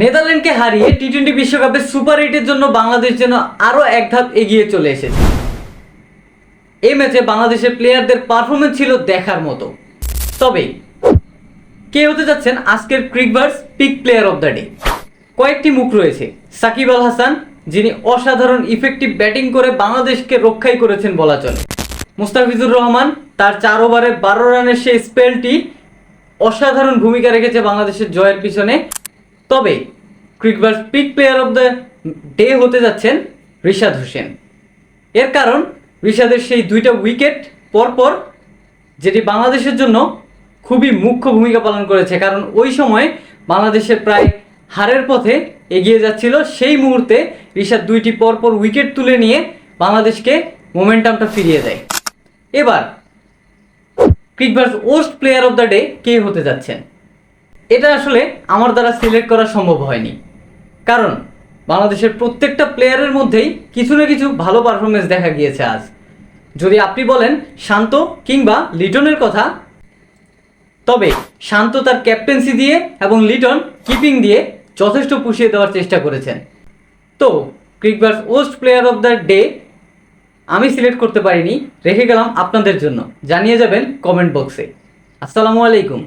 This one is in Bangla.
নেদারল্যান্ডকে হারিয়ে টি টোয়েন্টি বিশ্বকাপে সুপার এইটের জন্য বাংলাদেশ যেন আরও এক ধাপ এগিয়ে চলে এসেছে। এই ম্যাচে বাংলাদেশের প্লেয়ারদের পারফরমেন্স ছিল দেখার মতো। তবে, কে হতে যাচ্ছেন আজকের Cricbuzz's pick player of the day কয়েকটি মুখ রয়েছে। সাকিব আল হাসান, যিনি অসাধারণ ইফেক্টিভ ব্যাটিং করে বাংলাদেশকে রক্ষাই করেছেন বলা চলে। মুস্তাফিজুর রহমান, তার চার ওভারে বারো রানের সেই স্পেলটি অসাধারণ ভূমিকা রেখেছে বাংলাদেশের জয়ের পিছনে। তবে Cricbuzz's pick player of the day হতে যাচ্ছেন রিশাদ হোসেন। এর কারণ, রিশাদের সেই দুইটা উইকেট পরপর, যেটি বাংলাদেশের জন্য খুবই মুখ্য ভূমিকা পালন করেছে। কারণ ওই সময় বাংলাদেশের প্রায় হারের পথে এগিয়ে যাচ্ছিল। সেই মুহূর্তে রিশাদ দুইটি পরপর উইকেট তুলে নিয়ে বাংলাদেশকে মোমেন্টামটা ফিরিয়ে দেয়। এবার ক্রিকবার্স ওস্ট প্লেয়ার অফ দ্য ডে কে হতে যাচ্ছেন? এটা আসলে আমার দ্বারা সিলেক্ট করা সম্ভব হয়নি। কারণ বাংলাদেশের প্রত্যেকটা প্লেয়ারের মধ্যেই কিছু না কিছু ভালো পারফরমেন্স দেখা গিয়েছে আজ। যদি আপনি বলেন শান্ত কিংবা লিটনের কথা, তবে শান্ত তার ক্যাপ্টেন্সি দিয়ে এবং লিটন কিপিং দিয়ে যথেষ্ট পুষিয়ে দেওয়ার চেষ্টা করেছেন। তো ক্রিকবার্স ওস্ট প্লেয়ার অফ দ্য ডে আমি সিলেক্ট করতে পারিনি, রেখে গেলাম আপনাদের জন্য। জানিয়ে যাবেন কমেন্ট বক্সে আসসালামু আলাইকুম।